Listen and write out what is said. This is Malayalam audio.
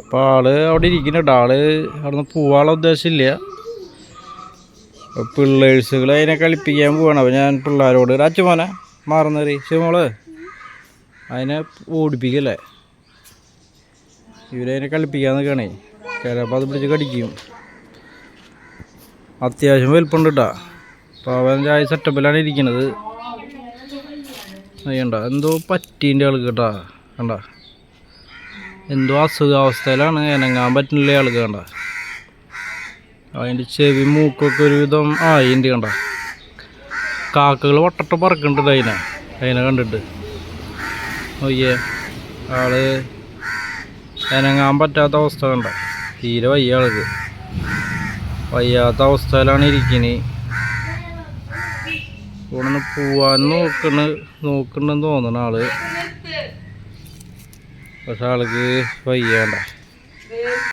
അപ്പോൾ ആൾ അവിടെ ഇരിക്കുന്നുണ്ട്. ആൾ അവിടുന്ന് പോവാനുള്ള ഉദ്ദേശമില്ല. പിള്ളേഴ്സുകൾ അതിനെ കളിപ്പിക്കാൻ പോവാണ്. അപ്പോൾ ഞാൻ പിള്ളേരോട് അച്ഛമോനെ മാറുന്നേറി ശിവമോൾ അതിനെ ഓടിപ്പിക്കല്ലേ? ഇവരതിനെ കളിപ്പിക്കാൻ നിൽക്കണേ ചിലപ്പോൾ അത് പിടിച്ച് കടിക്കും. അത്യാവശ്യം വലുപ്പുണ്ട് കേട്ടോ അപ്പോൾ അവൻ ചായ സെറ്റപ്പിലാണ് ഇരിക്കുന്നത് കണ്ട എന്തോ പറ്റീന്റെ ആൾക്ക് കേട്ടാ കണ്ട. എന്തോ അസുഖാവസ്ഥയിലാണ് ഇനങ്ങാൻ പറ്റുന്നില്ല ആൾക്ക് കണ്ട. അതിന്റെ ചെവി മൂക്കൊക്കെ ഒരുവിധം ആയിന്റെ കണ്ട. കാക്കകൾ വട്ടട്ട് പറക്കുന്നുണ്ട് അതിനെ. അതിനെ കണ്ടിട്ട്. ഒയ്യേ ആൾ ഇനങ്ങാൻ പറ്റാത്ത അവസ്ഥ കണ്ട. തീരെ വയ്യ ആൾക്ക്. വയ്യാത്ത അവസ്ഥയിലാണ് ഇരിക്കുന്നത് ഇവിടെ നിന്ന് പോവാൻ നോക്കണ് നോക്കണ്ടെന്ന് തോന്നണ ആൾ. பசாலுக்கு ஸ்பை வேண்டாம்